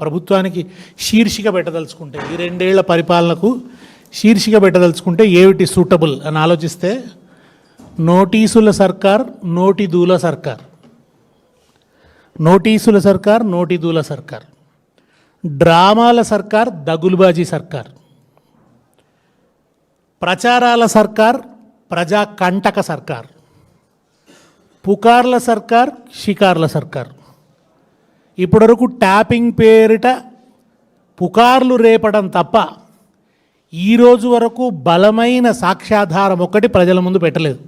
ప్రభుత్వానికి శీర్షిక పెట్టదలుచుకుంటే ఈ రెండేళ్ళ పరిపాలనకు శీర్షిక పెట్టదలుచుకుంటే ఏమిటి సూటబుల్ అని ఆలోచిస్తే నోటీసుల సర్కార్ నోటి దూల సర్కార్. నోటీసుల సర్కార్ నోటి దూల సర్కార్. డ్రామాల సర్కార్ దగులుబాజీ సర్కార్. ప్రచారాల సర్కార్ ప్రజా కంటక సర్కార్. పుకార్ల సర్కార్ షికార్ల సర్కార్. ఇప్పటివరకు ట్యాపింగ్ పేరిట పుకార్లు రేపడం తప్ప ఈరోజు వరకు బలమైన సాక్ష్యాధారం ఒక్కటి ప్రజల ముందు పెట్టలేదు.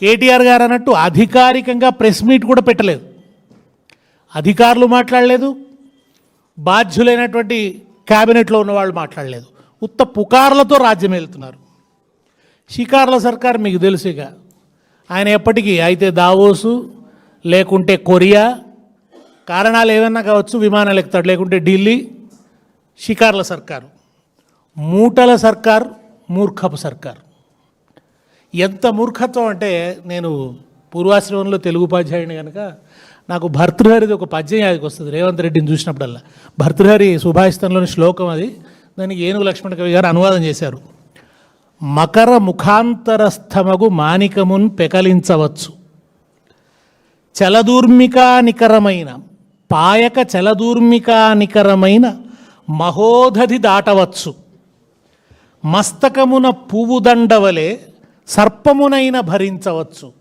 కేటీఆర్ గారు అన్నట్టు అధికారికంగా ప్రెస్ మీట్ కూడా పెట్టలేదు. అధికారులు మాట్లాడలేదు. బాధ్యులైనటువంటి క్యాబినెట్లో ఉన్న వాళ్ళు మాట్లాడలేదు. ఉత్త పుకార్లతో రాజ్యం వెళ్తున్నారు షికార్ల సర్కార్ మీకు తెలుసుగా. ఆయన ఎప్పటికీ అయితే దావోసు లేకుంటే కొరియా కారణాలు ఏమన్నా కావచ్చు విమానాలు ఎక్కుతాడు లేకుంటే ఢిల్లీ షికార్ల సర్కారు మూటల సర్కార్ మూర్ఖపు సర్కార్. ఎంత మూర్ఖత్వం అంటే నేను పూర్వాశ్రమంలో తెలుగు ఉపాధ్యాయుని కనుక నాకు భర్తృహరిది ఒక పద్యం యాదికి వస్తుంది రేవంత్ రెడ్డిని చూసినప్పుడల్లా. భర్తృహరి సుభాషితంలోని శ్లోకం అది. దానికి ఏనుగు లక్ష్మణ కవి గారు అనువాదం చేశారు. మకర ముఖాంతరస్థమగు మానికమున్ పెకలించవచ్చు. చలదూర్మికానికరమైన పాయక చలదూర్మికానికరమైన మహోదధి దాటవచ్చు. మస్తకమున పువ్వు దండవలే సర్పమునైన భరించవచ్చు.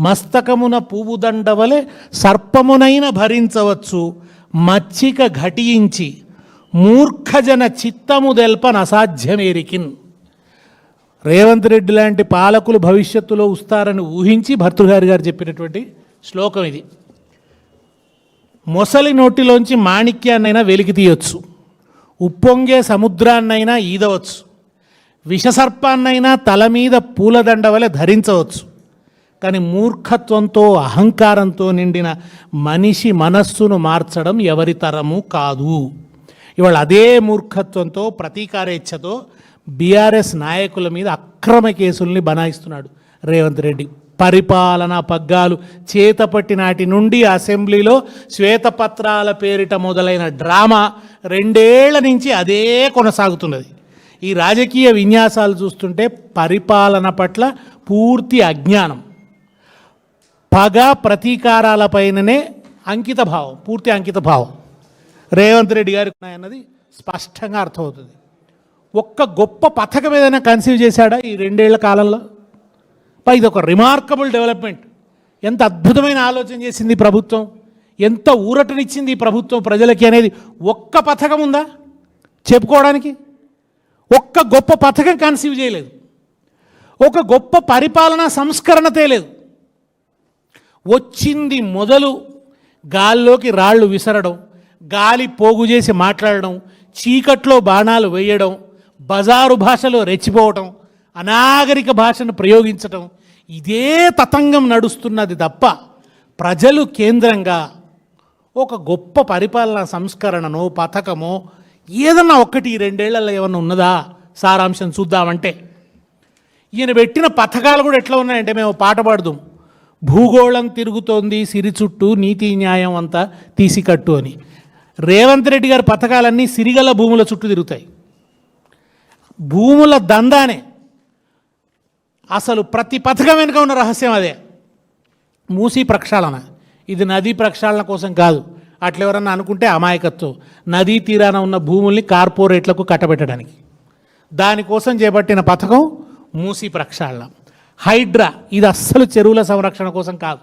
మస్తకమున పువ్వు దండవలే సర్పమునైన భరించవచ్చు. మచ్చిక ఘటించి మూర్ఖజన చిత్తము దెల్పన అసాధ్యమేరికిన్. రేవంత్ రెడ్డి లాంటి పాలకులు భవిష్యత్తులో వస్తారని ఊహించి భర్తృహారి గారు చెప్పినటువంటి శ్లోకం ఇది. మొసలి నోటిలోంచి మాణిక్యాన్నైనా వెలికి తీయొచ్చు. ఉప్పొంగే సముద్రాన్నైనా ఈదవచ్చు. విషసర్పాన్నైనా తల మీద పూలదండ వలె ధరించవచ్చు. కానీ మూర్ఖత్వంతో అహంకారంతో నిండిన మనిషి మనస్సును మార్చడం ఎవరి తరము కాదు. ఇవాళ అదే మూర్ఖత్వంతో ప్రతీకారేచ్ఛతో బీఆర్ఎస్ నాయకుల మీద అక్రమ కేసుల్ని బనాయిస్తున్నాడు రేవంత్ రెడ్డి. పరిపాలనా పగ్గాలు చేతపట్టి నాటి నుండి అసెంబ్లీలో శ్వేతపత్రాల పేరిట మొదలైన డ్రామా రెండేళ్ళ నుంచి అదే కొనసాగుతున్నది. ఈ రాజకీయ విన్యాసాలు చూస్తుంటే పరిపాలన పట్ల పూర్తి అజ్ఞానం. పగ ప్రతీకారాలపైననే అంకిత భావం పూర్తి అంకిత భావం రేవంత్ రెడ్డి గారికి ఉన్నాయన్నది స్పష్టంగా అర్థమవుతుంది. ఒక్క గొప్ప పథకం ఏదైనా కన్సీవ్ చేశాడా ఈ రెండేళ్ళ కాలంలో? ఇది ఒక రిమార్కబుల్ డెవలప్మెంట్ ఎంత అద్భుతమైన ఆలోచన చేసింది ప్రభుత్వం. ఎంత ఊరటనిచ్చింది ఈ ప్రభుత్వం ప్రజలకి అనేది ఒక్క పథకం ఉందా? చెప్పుకోవడానికి. ఒక్క గొప్ప పథకం కన్సీవ్ చేయలేదు. ఒక గొప్ప పరిపాలనా సంస్కరణ తేలేదు. వచ్చింది మొదలు గాల్లోకి రాళ్ళు విసరడం గాలి పోగు చేసి మాట్లాడడం చీకట్లో బాణాలు వేయడం బజారు భాషలో రెచ్చిపోవటం అనాగరిక భాషను ప్రయోగించటం ఇదే తతంగం నడుస్తున్నది తప్ప ప్రజలు కేంద్రంగా ఒక గొప్ప పరిపాలనా సంస్కరణనో పథకమో ఏదన్నా ఒక్కటి రెండేళ్ళలో ఏమన్నా ఉన్నదా? సారాంశం చూద్దామంటే. ఈయన పెట్టిన పథకాలు కూడా ఎట్లా ఉన్నాయంటే మేము పాట పాడదాం. భూగోళం తిరుగుతోంది సిరి చుట్టూ నీతి న్యాయం అంతా తీసికట్టు అని. రేవంత్ రెడ్డి గారి పథకాలన్నీ సిరిగల భూముల చుట్టూ తిరుగుతాయి. భూముల దందానే. అసలు ప్రతి పథకం వెనుక ఉన్న రహస్యం అదే. మూసీ ప్రక్షాళన. ఇది నదీ ప్రక్షాళన కోసం కాదు. అట్లా ఎవరన్నా అనుకుంటే అమాయకత్వం. నదీ తీరాన ఉన్న భూముల్ని కార్పొరేట్లకు కట్టబెట్టడానికి. దానికోసం చేపట్టిన పథకం మూసీ ప్రక్షాళన. హైడ్రా ఇది అస్సలు చెరువుల సంరక్షణ కోసం కాదు.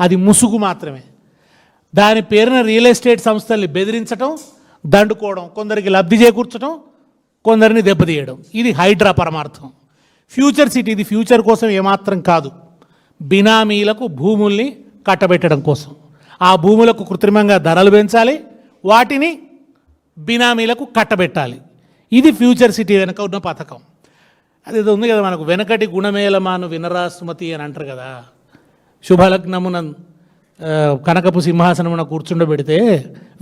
అది ముసుగు మాత్రమే. దాని పేరున రియల్ ఎస్టేట్ సంస్థల్ని బెదిరించడం దండుకోవడం కొందరికి లబ్ధి చేకూర్చడం కొందరిని దెబ్బతీయడం. ఇది హైడ్రా పరమార్థం. ఫ్యూచర్ సిటీ ఇది ఫ్యూచర్ కోసం ఏమాత్రం కాదు. బినామీలకు భూముల్ని కట్టబెట్టడం కోసం. ఆ భూములకు కృత్రిమంగా ధరలు పెంచాలి వాటిని బినామీలకు కట్టబెట్టాలి. ఇది ఫ్యూచర్ సిటీ వెనక ఉన్న పథకం. అది ఉంది కదా మనకు వెనకటి గుణమేలమాను వినరాసుమతి అని అంటారు కదా. శుభలగ్నమున కనకపు సింహాసనమున కూర్చుండబెడితే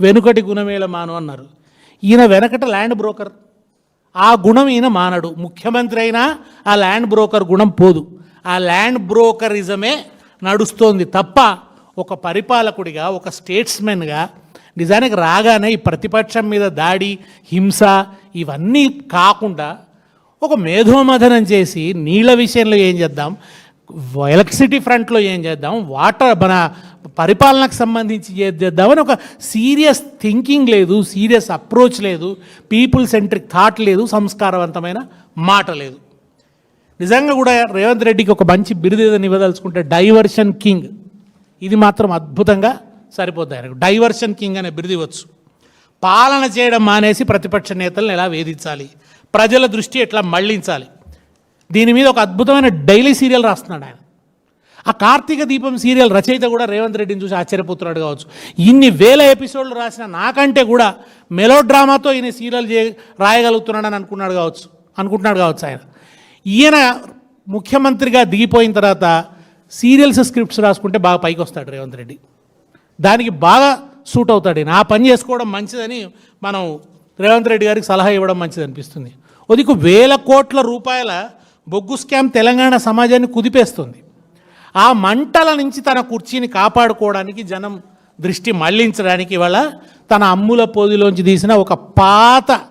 వెనుకటి గుణమేలమాను అన్నారు. ఈయన వెనకట ల్యాండ్ బ్రోకర్ ఆ గుణం ఈయన మానడు. ముఖ్యమంత్రి అయినా ఆ ల్యాండ్ బ్రోకర్ గుణం పోదు. ఆ ల్యాండ్ బ్రోకరిజమే నడుస్తోంది తప్ప ఒక పరిపాలకుడిగా ఒక స్టేట్స్మెన్గా నిజానికి రాగానే ఈ ప్రతిపక్షం మీద దాడి హింస ఇవన్నీ కాకుండా ఒక మేధోమథనం చేసి నీళ్ళ విషయంలో ఏం చేద్దాం? ఎలక్ట్రిసిటీ ఫ్రంట్లో ఏం చేద్దాం? వాటర్ మన పరిపాలనకు సంబంధించి చేద్దామని ఒక సీరియస్ థింకింగ్ లేదు సీరియస్ అప్రోచ్ లేదు పీపుల్ సెంట్రిక్ థాట్ లేదు సంస్కారవంతమైన మాట లేదు. నిజంగా కూడా రేవంత్ రెడ్డికి ఒక మంచి బిరుదేదని ఇవ్వదలుచుకుంటే డైవర్షన్ కింగ్. ఇది మాత్రం అద్భుతంగా సరిపోద్ది ఆయనకు. డైవర్షన్ కింగ్ అనే బిరుదు ఇవ్వచ్చు. పాలన చేయడం మానేసి ప్రతిపక్ష నేతలను ఎలా వేధించాలి? ప్రజల దృష్టి ఎట్లా మళ్ళించాలి? దీని మీద ఒక అద్భుతమైన డైలీ సీరియల్ రాస్తున్నాడు ఆయన. ఆ కార్తీక దీపం సీరియల్ రచయిత కూడా రేవంత్ రెడ్డిని చూసి ఆశ్చర్యపోతున్నాడు కావచ్చు. ఇన్ని వేల ఎపిసోడ్లు రాసిన నాకంటే కూడా మెలో డ్రామాతో ఈయన సీరియల్ చే రాయగలుగుతున్నాడని అనుకున్నాడు కావచ్చు అనుకుంటున్నాడు కావచ్చు ఆయన. ఈయన ముఖ్యమంత్రిగా దిగిపోయిన తర్వాత సీరియల్స్ స్క్రిప్ట్స్ రాసుకుంటే బాగా పైకి వస్తాడు రేవంత్ రెడ్డి. దానికి బాగా సూట్ అవుతాడు ఈయన. ఆ పని చేసుకోవడం మంచిదని మనం రేవంత్ రెడ్డి గారికి సలహా ఇవ్వడం మంచిది అనిపిస్తుంది. ఒదికు వేల కోట్ల రూపాయల బొగ్గు స్కామ్ తెలంగాణ సమాజాన్ని కుదిపేస్తుంది. ఆ మంటల నుంచి తన కుర్చీని కాపాడుకోవడానికి జనం దృష్టి మళ్ళించడానికి ఇవాళ తన అమ్ముల పొదిలోంచి తీసిన ఒక పాత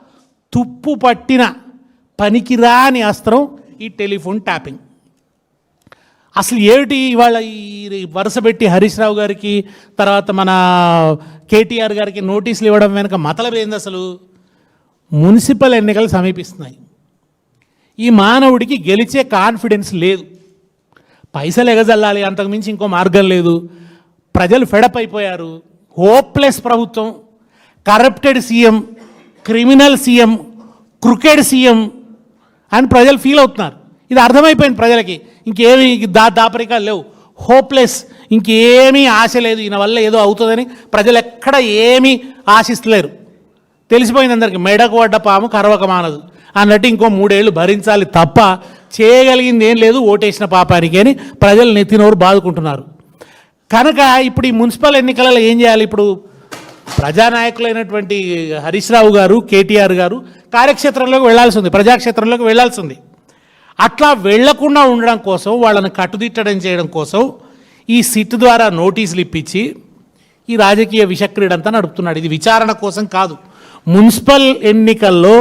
తుప్పు పట్టిన పనికిరాని అస్త్రం ఈ టెలిఫోన్ ట్యాపింగ్. అసలు ఏమిటి ఇవాళ ఈ వరుస పెట్టి హరీష్ రావు గారికి తర్వాత మన కేటీఆర్ గారికి నోటీసులు ఇవ్వడం వెనుక మతలబ్ ఏంది అసలు? మున్సిపల్ ఎన్నికలు సమీపిస్తున్నాయి. ఈ మానవుడికి గెలిచే కాన్ఫిడెన్స్ లేదు. పైసలు ఎగజల్లాలి అంతకుమించి ఇంకో మార్గం లేదు. ప్రజలు ఫెడప్ అయిపోయారు హోప్లెస్ ప్రభుత్వం corrupted CM criminal CM cricket CM అని ప్రజలు ఫీల్ అవుతున్నారు. ఇది అర్థమైపోయింది ప్రజలకి. ఇంకేమీ దా దాపరికాలు లేవు. హోప్లెస్ ఇంకేమీ ఆశ లేదు. ఈయన వల్ల ఏదో అవుతుందని ప్రజలు ఎక్కడ ఏమీ ఆశిస్తలేరు. తెలిసిపోయింది అందరికి. మెడకు పడ్డ పాము కరవక మానదు. అన్నట్టు ఇంకో మూడేళ్ళు భరించాలి తప్ప చేయగలిగింది ఏం లేదు ఓటేసిన పాపానికి అని ప్రజలు నెత్తినోరు బాదుకుంటున్నారు. కనుక ఇప్పుడు ఈ మున్సిపల్ ఎన్నికలలో ఏం చేయాలి ఇప్పుడు? ప్రజానాయకులైనటువంటి హరీష్ రావు గారు కేటీఆర్ గారు కార్యక్షేత్రంలోకి వెళ్ళాల్సి ఉంది ప్రజాక్షేత్రంలోకి వెళ్ళాల్సి ఉంది. అట్లా వెళ్ళకుండా ఉండడం కోసం వాళ్ళని కట్టుదిట్టడం చేయడం కోసం ఈ సిట్ ద్వారా నోటీసులు ఇప్పించి ఈ రాజకీయ విషక్రీడంతా నడుపుతున్నాడు. ఇది విచారణ కోసం కాదు. మున్సిపల్ ఎన్నికల్లో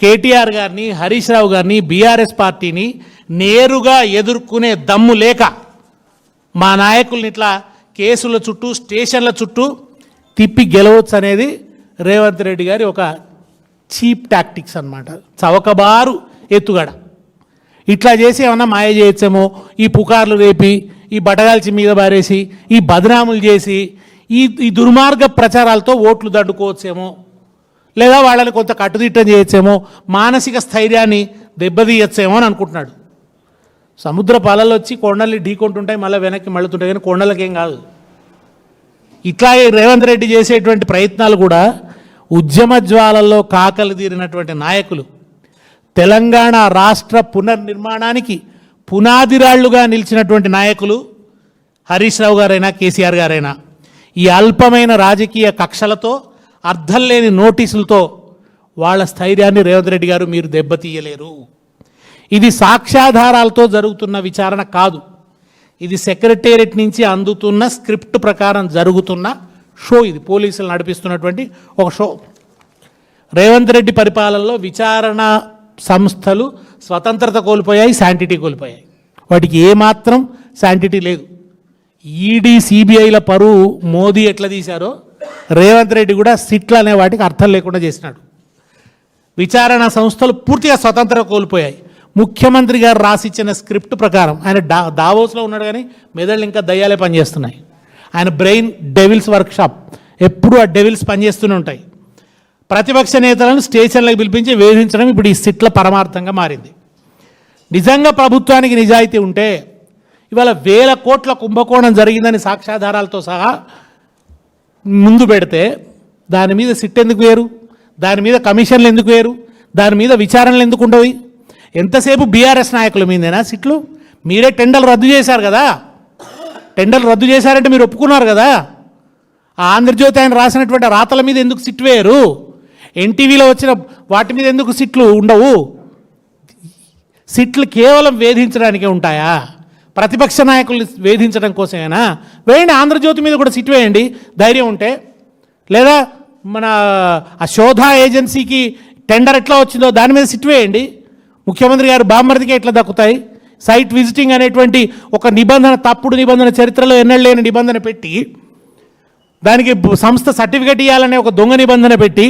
కేటీఆర్ గారిని హరీష్ రావు గారిని బీఆర్ఎస్ పార్టీని నేరుగా ఎదుర్కొనే దమ్ము లేక మా నాయకుల్ని ఇట్లా కేసుల చుట్టూ స్టేషన్ల చుట్టూ తిప్పి గెలవచ్చు అనేది రేవంత్ రెడ్డి గారి ఒక చీప్ టాక్టిక్స్ అన్నమాట. చవకబారు ఎత్తుగడ. ఇట్లా చేసి ఏమన్నా మాయ చేయొచ్చేమో ఈ పుకార్లు రేపి ఈ బటగాల్చి మీద బారేసి ఈ బదనాములు చేసి ఈ ఈ దుర్మార్గ ప్రచారాలతో ఓట్లు దడ్డుకోవచ్చేమో లేదా వాళ్ళని కొంత కట్టుదిట్టం చేయొచ్చేమో మానసిక స్థైర్యాన్ని దెబ్బతీయచ్చేమో అని అనుకుంటున్నాడు. సముద్ర పాలలు వచ్చి కొండల్ని ఢీకొంటుంటాయి మళ్ళీ వెనక్కి మళ్ళుతుంటాయి కానీ కొండలకేం కాదు. ఇట్లాగే రేవంత్ రెడ్డి చేసేటువంటి ప్రయత్నాలు కూడా ఉద్యమ జ్వాలల్లో కాకలు తీరినటువంటి నాయకులు తెలంగాణ రాష్ట్ర పునర్నిర్మాణానికి పునాదిరాళ్ళుగా నిలిచినటువంటి నాయకులు హరీష్ రావు గారైనా కేసీఆర్ గారైనా ఈ అల్పమైన రాజకీయ కక్షలతో అర్థం లేని నోటీసులతో వాళ్ళ స్థైర్యాన్ని రేవంత్ రెడ్డి గారు మీరు దెబ్బతీయలేరు. ఇది సాక్ష్యాధారాలతో జరుగుతున్న విచారణ కాదు. ఇది సెక్రటేరియట్ నుంచి అందుతున్న స్క్రిప్ట్ ప్రకారం జరుగుతున్న షో ఇది. పోలీసులు నడిపిస్తున్నటువంటి ఒక షో. రేవంత్ రెడ్డి పరిపాలనలో విచారణ సంస్థలు స్వతంత్రత కోల్పోయాయి శాంటిటీ కోల్పోయాయి. వాటికి ఏమాత్రం శాంటిటీ లేదు. ఈడీ సిబిఐల పరువు మోదీ ఎట్లా తీశారో రేవంత్ రెడ్డి కూడా సిట్లు అనే వాటికి అర్థం లేకుండా చేసినాడు. విచారణ సంస్థలు పూర్తిగా స్వతంత్రం కోల్పోయాయి. ముఖ్యమంత్రి గారు రాసిచ్చిన స్క్రిప్ట్ ప్రకారం ఆయన డా దావోస్లో ఉన్నాడు కానీ మెదళ్ళు ఇంకా దయ్యాలే పనిచేస్తున్నాయి. ఆయన బ్రెయిన్ డెవిల్స్ వర్క్షాప్. ఎప్పుడూ ఆ డెవిల్స్ పనిచేస్తూనే ఉంటాయి. ప్రతిపక్ష నేతలను స్టేషన్లకు పిలిపించి వేధించడం ఇప్పుడు ఈ సిట్ల పరమార్థంగా మారింది. నిజంగా ప్రభుత్వానికి నిజాయితీ ఉంటే ఇవాళ వేల కోట్ల కుంభకోణం జరిగిందని సాక్ష్యాధారాలతో సహా ముందు పెడితే దాని మీద సిట్ ఎందుకు వేరు దాని మీద కమిషన్లు ఎందుకు వేరు దాని మీద విచారణలు ఎందుకు ఉండవు? ఎంతసేపు బీఆర్ఎస్ నాయకుల మీదేనా సిట్లు? మీరే టెండర్లు రద్దు చేశారు కదా? టెండర్లు రద్దు చేశారంటే మీరు ఒప్పుకున్నారు కదా? ఆ ఆంధ్రజ్యోతి ఆయన రాసినటువంటి రాతల మీద ఎందుకు సిట్ వేయరు? ఎన్టీవీలో వచ్చిన వాటి మీద ఎందుకు సిట్లు ఉండవు? సిట్లు కేవలం వేధించడానికే ఉంటాయా? ప్రతిపక్ష నాయకులు వేధించడం కోసమేనా వేయండి ఆంధ్రజ్యోతి మీద కూడా సిట్ వేయండి ధైర్యం ఉంటే. లేదా మన ఆ శోధ ఏజెన్సీకి టెండర్ ఎట్లా వచ్చిందో దాని మీద సిట్ వేయండి. ముఖ్యమంత్రి గారు బామ్మర్దికి ఎట్లా దక్కుతాయి? సైట్ విజిటింగ్ అనేటువంటి ఒక నిబంధన తప్పుడు నిబంధన చరిత్రలో ఎన్నడలేని నిబంధన పెట్టి దానికి సంస్థ సర్టిఫికెట్ ఇవ్వాలనే ఒక దొంగ నిబంధన పెట్టి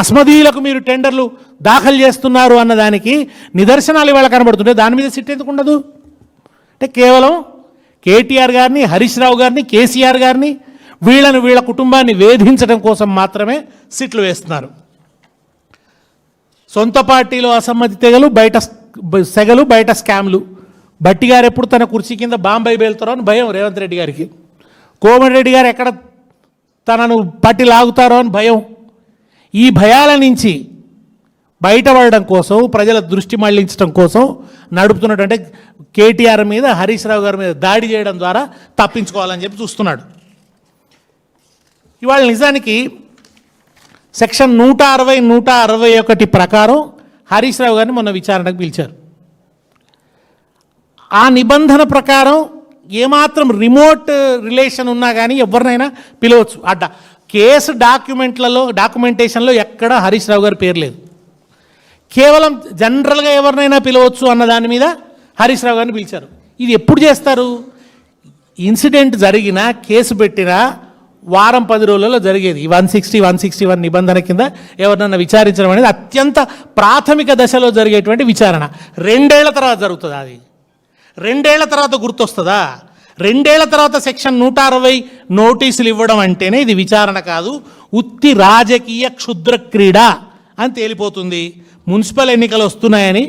అస్మదీయులకు మీరు టెండర్లు దాఖలు చేస్తున్నారు అన్న దానికి నిదర్శనాలు ఇవాళ కనబడుతుంటే దాని మీద సిట్ ఎందుకు ఉండదు? అంటే కేవలం కేటీఆర్ గారిని హరీష్ రావు గారిని కేసీఆర్ గారిని వీళ్ళను వీళ్ళ కుటుంబాన్ని వేధించడం కోసం మాత్రమే సిట్లు వేస్తున్నారు. సొంత పార్టీలో అసమ్మతి తెగలు బయట సెగలు బయట స్కామ్లు. బట్టి గారు ఎప్పుడు తన కుర్చీ కింద బాంబై బేలుతారో అని భయం రేవంత్ రెడ్డి గారికి. కోమటిరెడ్డి గారు ఎక్కడ తనను పట్టి లాగుతారో అని భయం. ఈ భయాల నుంచి బయటపడడం కోసం ప్రజల దృష్టి మళ్ళించడం కోసం నడుపుతున్నటువంటి కేటీఆర్ మీద హరీష్ రావు గారి మీద దాడి చేయడం ద్వారా తప్పించుకోవాలని చెప్పి చూస్తున్నాడు. ఇవాళ నిజానికి సెక్షన్ నూట అరవై నూట అరవై ఒకటి ప్రకారం హరీష్ రావు గారిని మొన్న విచారణకు పిలిచారు. ఆ నిబంధన ప్రకారం ఏమాత్రం రిమోట్ రిలేషన్ ఉన్నా కానీ ఎవరినైనా పిలవచ్చు. అడ్డ కేసు డాక్యుమెంట్లలో డాక్యుమెంటేషన్లో ఎక్కడ హరీష్ రావు గారి పేరు లేదు. కేవలం జనరల్గా ఎవరినైనా పిలవచ్చు అన్న దాని మీద హరీష్ రావు గారిని పిలిచారు. ఇది ఎప్పుడు చేస్తారు? ఇన్సిడెంట్ జరిగినా కేసు పెట్టినా వారం పది రోజులలో జరిగేది. One sixty one sixty one నిబంధన కింద ఎవరినన్నా విచారించడం అనేది అత్యంత ప్రాథమిక దశలో జరిగేటువంటి విచారణ. రెండేళ్ళ తర్వాత జరుగుతుంది అది? రెండేళ్ళ తర్వాత గుర్తొస్తుందా? రెండేళ్ళ తర్వాత సెక్షన్ నూట అరవై నోటీసులు ఇవ్వడం అంటేనే ఇది విచారణ కాదు. ఉత్తి రాజకీయ క్షుద్ర క్రీడ అని తేలిపోతుంది. మున్సిపల్ ఎన్నికలు వస్తున్నాయని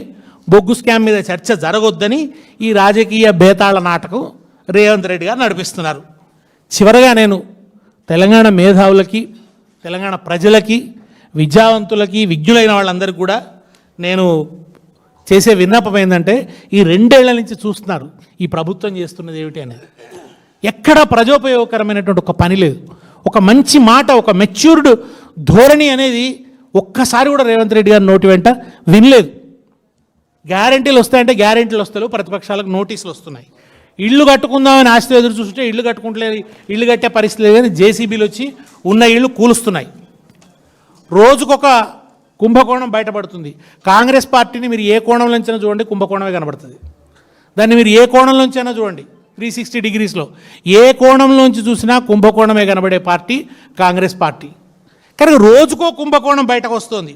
బొగ్గు స్కామ్ మీద చర్చ జరగొద్దని ఈ రాజకీయ బేతాళ నాటకం రేవంత్ రెడ్డి గారు నడిపిస్తున్నారు. చివరగా నేను తెలంగాణ మేధావులకి తెలంగాణ ప్రజలకి విద్యావంతులకి విజ్ఞులైన వాళ్ళందరికీ కూడా నేను చేసే విన్నపం ఏంటంటే ఈ రెండేళ్ళ నుంచి చూస్తున్నారు ఈ ప్రభుత్వం చేస్తున్నది ఏమిటి అనేది. ఎక్కడ ప్రజోపయోగకరమైనటువంటి ఒక పని లేదు. ఒక మంచి మాట ఒక మెచ్యూర్డ్ ధోరణి అనేది ఒక్కసారి కూడా రేవంత్ రెడ్డి గారి నోటి వెంట వినలేదు. గ్యారంటీలు వస్తాయంటే గ్యారంటీలు వస్తాయి ప్రతిపక్షాలకు నోటీసులు వస్తున్నాయి. ఇల్లు కట్టుకుందామని ఆస్తి ఎదురు చూస్తుంటే ఇల్లు కట్టుకుంటలేదు ఇల్లు కట్టే పరిస్థితి లేదు కానీ జేసీబీలు వచ్చి ఉన్న ఇళ్ళు కూలుస్తున్నాయి. రోజుకొక కుంభకోణం బయటపడుతుంది. కాంగ్రెస్ పార్టీని మీరు ఏ కోణం నుంచైనా చూడండి కుంభకోణమే కనబడుతుంది. దాన్ని మీరు ఏ కోణం నుంచైనా చూడండి త్రీ సిక్స్టీ డిగ్రీస్లో ఏ కోణంలోంచి చూసినా కుంభకోణమే కనబడే పార్టీ కాంగ్రెస్ పార్టీ. కానీ రోజుకో కుంభకోణం బయటకు వస్తుంది.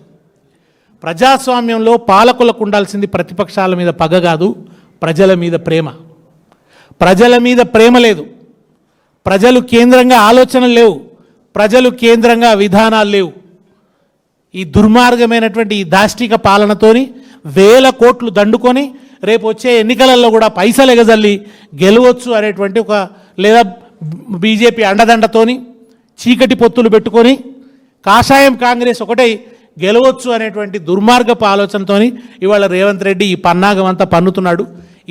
ప్రజాస్వామ్యంలో పాలకులకు ఉండాల్సింది ప్రతిపక్షాల మీద పగ కాదు ప్రజల మీద ప్రేమ. ప్రజల మీద ప్రేమ లేదు. ప్రజలు కేంద్రంగా ఆలోచనలు లేవు. ప్రజలు కేంద్రంగా విధానాలు లేవు. ఈ దుర్మార్గమైనటువంటి ఈ దాష్టిక పాలనతోని వేల కోట్లు దండుకొని రేపు వచ్చే ఎన్నికలలో కూడా పైసలు ఎగజల్లి గెలవచ్చు అనేటువంటి ఒక లేదా బీజేపీ అండదండతోని చీకటి పొత్తులు పెట్టుకొని కాషాయం కాంగ్రెస్ ఒకటే గెలవచ్చు అనేటువంటి దుర్మార్గపు ఆలోచనతోని ఇవాళ రేవంత్ రెడ్డి ఈ పన్నాగం అంతా పన్నుతున్నాడు.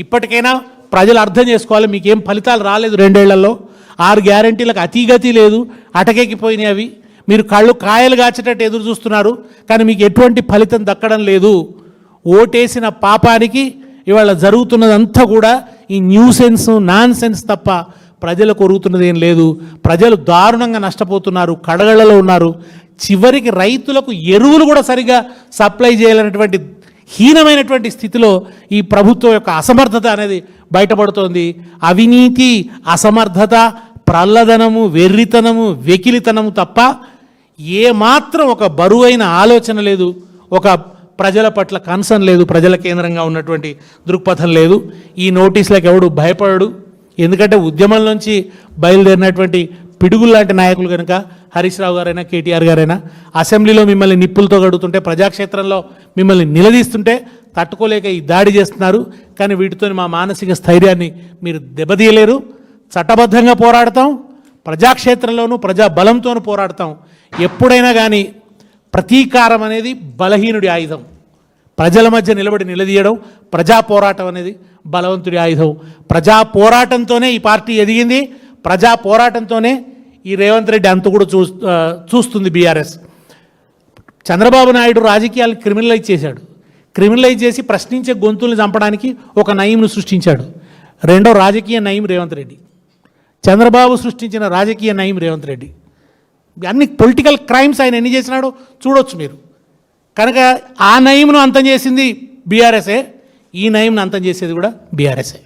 ఇప్పటికైనా ప్రజలు అర్థం చేసుకోవాలి మీకేం ఫలితాలు రాలేదు రెండేళ్ళలో. ఆరు గ్యారంటీలకు అతిగతి లేదు అటకెక్కిపోయినాయి అవి. మీరు కళ్ళు కాయలు కాచేటట్టు ఎదురు చూస్తున్నారు కానీ మీకు ఎటువంటి ఫలితం దక్కడం లేదు. ఓటేసిన పాపానికి ఇవాళ జరుగుతున్నదంతా కూడా ఈ న్యూసెన్స్ నాన్ సెన్స్ తప్ప ప్రజలకు ఒరుగుతున్నది ఏం లేదు. ప్రజలు దారుణంగా నష్టపోతున్నారు కడగళ్ళలో ఉన్నారు. చివరికి రైతులకు ఎరువులు కూడా సరిగా సప్లై చేయాలనేటువంటి హీనమైనటువంటి స్థితిలో ఈ ప్రభుత్వం యొక్క అసమర్థత అనేది బయటపడుతోంది. అవినీతి అసమర్థత ప్రల్లదనము వెర్రితనము వెకిలితనము తప్ప ఏమాత్రం ఒక బరువైన ఆలోచన లేదు. ఒక ప్రజల పట్ల కన్సర్న్ లేదు. ప్రజల కేంద్రంగా ఉన్నటువంటి దృక్పథం లేదు. ఈ నోటీసులకు ఎవడు భయపడడు? ఎందుకంటే ఉద్యమం నుంచి బయలుదేరినటువంటి పిడుగులు లాంటి నాయకులు కనుక హరీష్ రావు గారైనా కేటీఆర్ గారైనా అసెంబ్లీలో మిమ్మల్ని నిప్పులతో గడుగుతుంటే ప్రజాక్షేత్రంలో మిమ్మల్ని నిలదీస్తుంటే తట్టుకోలేక ఈ దాడి చేస్తున్నారు. కానీ వీటితో మా మానసిక స్థైర్యాన్ని మీరు దెబ్బతీయలేరు. చట్టబద్ధంగా పోరాడతాం. ప్రజాక్షేత్రంలోనూ ప్రజా బలంతోనూ పోరాడతాం. ఎప్పుడైనా కానీ ప్రతీకారం అనేది బలహీనుడి ఆయుధం. ప్రజల మధ్య నిలబడి నిలదీయడం ప్రజా పోరాటం అనేది బలవంతుడి ఆయుధం. ప్రజా పోరాటంతోనే ఈ పార్టీ ఎదిగింది. ప్రజా పోరాటంతోనే ఈ రేవంత్ రెడ్డి అంత కూడా చూ చూస్తుంది బీఆర్ఎస్. చంద్రబాబు నాయుడు రాజకీయాలు క్రిమినలైజ్ చేశాడు. క్రిమినలైజ్ చేసి ప్రశ్నించే గొంతుల్ని చంపడానికి ఒక నయంను సృష్టించాడు. రెండో రాజకీయ నయం రేవంత్ రెడ్డి. చంద్రబాబు సృష్టించిన రాజకీయ నయం రేవంత్ రెడ్డి. అన్ని పొలిటికల్ క్రైమ్స్ ఆయన ఎన్ని చేసినాడో చూడొచ్చు మీరు. కనుక ఆ నయంను అంతం చేసింది బీఆర్ఎస్ఏ ఈ నయంను అంతం చేసేది కూడా బీఆర్ఎస్ఏ.